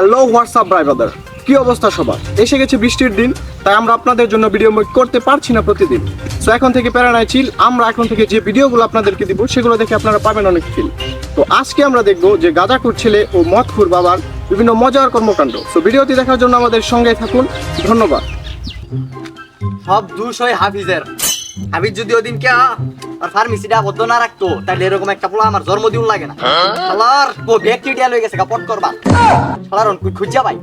Hello WhatsApp ভাই brother কি অবস্থা সবার? এসে গেছে বৃষ্টির দিন, তাই আমরা আপনাদের জন্য ভিডিও মেক করতে পারছি না প্রতিদিন। সো এখন থেকে প্যারানাই চিল আমরা এখন থেকে যে ভিডিওগুলো আপনাদেরকে দিব, সেগুলো দেখে আপনারা পাবেন অনেক ফিল তো আজকে আমরা দেখব যে গাঁজাখুর ছেলে ও মদখুর বাবার বিভিন্ন মজার কর্মকাণ্ড। সো ভিডিওটি দেখার জন্য আমাদের সঙ্গে থাকুন, ধন্যবাদ। সব দোষ হয় হাফিজের। হাফিজ যদি ওদিন কে আর ফার্মেসিটা বদ্ধ না রাখতো তাহলে এরকম একটা পোলা আমার জন্মদিন লাগে না। শালার ও ব্যাকটেরিয়া লয়ে গেছে কাপট করবা। শালার অনকুই খুঁজা ভাই।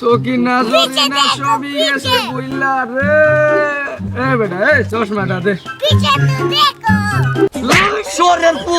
সকিনা সকিনা সবই গেছে বইলা রে। এ বেটা এ চশমাটা দে। সরের পু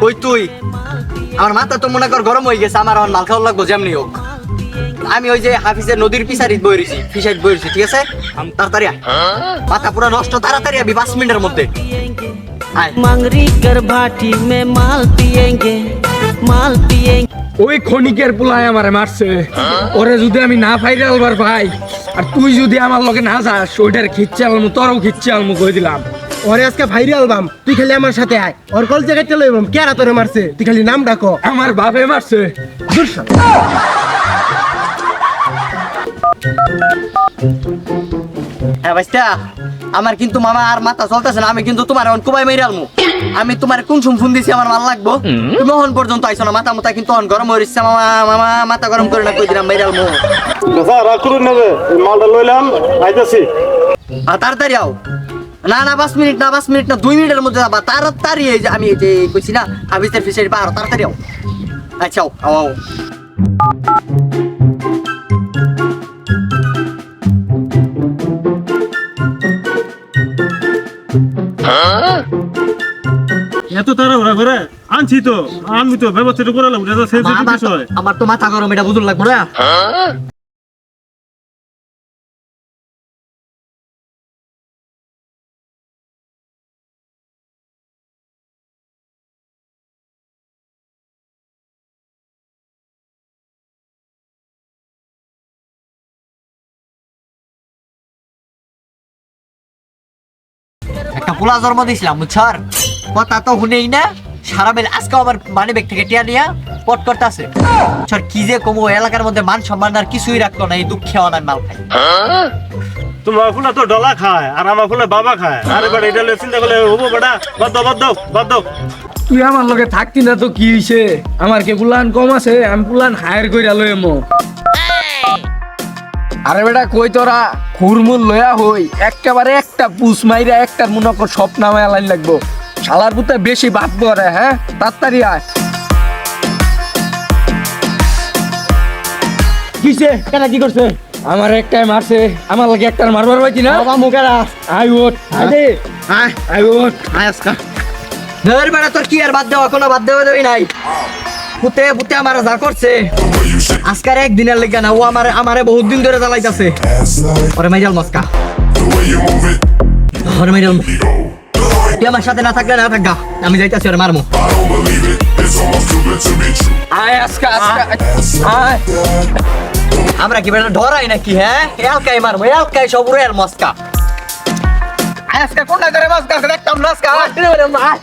ওই তুই আমার মাথা তো মনে কর গরম হয়ে গেছে আমার আমার মাল খাওয়া লাগবো যেমনি হোক আমি ওই যে হাফিজের নদীর পিসারিত বইরেছি ফিসারিত বইরেছি ঠিক আছে তাড়াতাড়ি আয়। মাথা পুরো নষ্ট তাড়াতাড়ি আবি পাঁচ মিনিটের মধ্যে আয় मंगरी कर भाटी में माल पिएंगे माल पिएंगे ওই ক্ষণিকের পোলায় আমারে মারছে। ওরে যদি আমি না ফাইরে আলবার ভাই আর তুই যদি আমার লগে না যাস ওইটার খিচ্ছে আলমু তোরও খিচ্ছে আলমু কই দিলাম। ওরে আজকে ভাইরে অ্যালবাম তুই খালি আমার সাথে আয়। ওর কল জায়গায় চলে এলাম কেরা তোরে মারছে? তুই খালি নাম ডাকো। আমার বাপে মারছে। দূর হ্যাঁ আমার কিন্তু মামা আর মাথা চলতেছে না আমি কিন্তু তোমার এখন কুবাই মেরে আলমু আমি তোমার কোন সুম ফোন দিছি আমার মাল লাগবো? তুমি অহন পর্যন্ত আইছো না মাথা মাথা কিন্তু অন গরম হয়ে যাচ্ছে মামা মামা মাথা গরম করে না কই দিলাম মেরে আলমু স্যার রাগ করুন নেবে মালটা লইলাম আইতাছি। আর তাড়াতাড়ি আও। না না পাঁচ মিনিট না পাঁচ মিনিট না দুই মিনিটের মধ্যে যাবা তাড়াতাড়ি এই যে আমি এই যে কইছি না হাবিজের ফিসারি পারো তাড়াতাড়ি আও। আচ্ছা আও আও। এত তারা ওরা করে? আনছি তো। আমি তো। ব্যবস্থাটা করে লাগবে এটা সেন্সিটিভ আমার তো- বিষয় আমার তো মাথা গরম এটা বুঝুন লাগবো না। পোলা জন্ম দিয়েছিলাম বুঝছর? কথা তো শুনেই না সারা বেলা আজকে আমার মানে ব্যাগ থেকে টিয়া নিয়া পট করতে আছে স্যার কি যে কমো এলাকার মধ্যে মান সম্মান আর কিছুই রাখতো না এই দুঃখে অনায় মাল খাই। তোমার ফুলা তো ডলা খায় আর আমার ফুলে বাবা খায়। আরে বেটা এটা চিন্তা করলে হব বেটা। বাদ দাও বাদ দাও বাদ দাও তুই আমার লগে থাকতি না তো কি হইছে? আমার কে পুলান কম আছে? আমি পুলান হায়ার কইরা লই এমো আরে বেটা কই তোরা? খুরমুল লয়া হই একেবারে একটা পুষ মাইরা একটা মনে কর সব লাইন লাগবো। শালার পুতে বেশি বাদ করে হ্যাঁ? তাড়াতাড়ি আয়। কিসে? কেনা কি করছে? আমার একটাই মারছে আমার লাগে একটা মারবার পাইছি না? বাবা মুখেরা আই ওট দে আয় আই ওট আয় আজকা ধর বেড়া তোর কি আর বাদ দেওয়া? কোনো বাদ দেওয়া দেবই নাই? পুতে পুতে আমার যা করছে। আজকার একদিনের লেগে না, ও আমার, আমারে বহুত দিন ধরে জ্বালাইতাছে। ওরে মাইজাল মস্কা। ওরে মাইজাল তুই আমার সাথে না থাকলে না থাকা আমি যাইতাছি, ওরে মারমু। আমরা কি বেটা ডরাই নাকি হ্যাঁ? এলকাই মারমু, এলকাই সব উড়ের মস্কা। আজকা কোন করে মস্কা দেখতাম, মস্কা। আয়।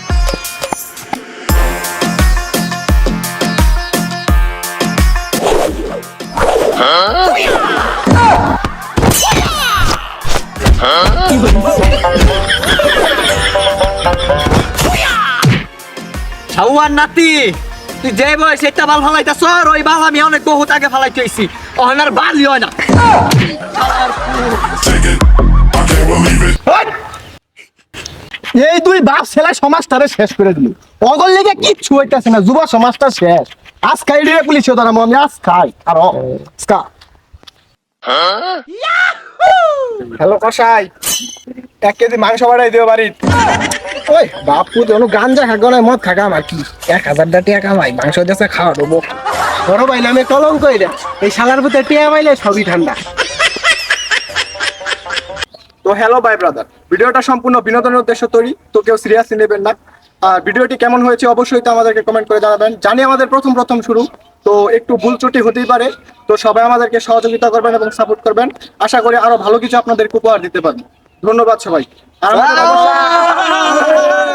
ছাউয়ার নাতি, তুই যে বয়স একটা বাল ফালাইতাছ ওই বাল আমি অনেক বহুত আগে ফালাইতে বালই হয় না। এই তুই বাপ ছেলে সমাজটারে শেষ করে দিলি। অগল লেগে কিচ্ছু হইতাছে না, যুব সমাজটা শেষ। আজ খাই পুলিশ আমি আজ খাই আর আজকা হ্যালো কসাই এক কেজি মাংস বাড়াই দিও বাড়ির ওই বাপু তো গাঞ্জা খাগো না মদ খাগাম আর কি? এক হাজার টাকা কামাই মাংস দেশে খাওয়া দেবো। বড় ভাই নামে কলঙ্ক এটা। এই শালার ভিতরে টিয়া পাইলে সবই ঠান্ডা। তো হ্যালো বাই ব্রাদার ভিডিওটা সম্পূর্ণ বিনোদনের উদ্দেশ্য তৈরি। তো কেউ সিরিয়াসলি নেবেন না। আর ভিডিওটি কেমন হয়েছে অবশ্যই তো আমাদেরকে কমেন্ট করে জানাবেন। জানি আমাদের প্রথম প্রথম শুরু তো একটু ভুল ত্রুটি হতেই পারে। তো সবাই আমাদেরকে সহযোগিতা করবেন এবং সাপোর্ট করবেন। আশা করি আরও ভালো কিছু আপনাদের উপহার দিতে পারবেন ধন্যবাদ সবাই আর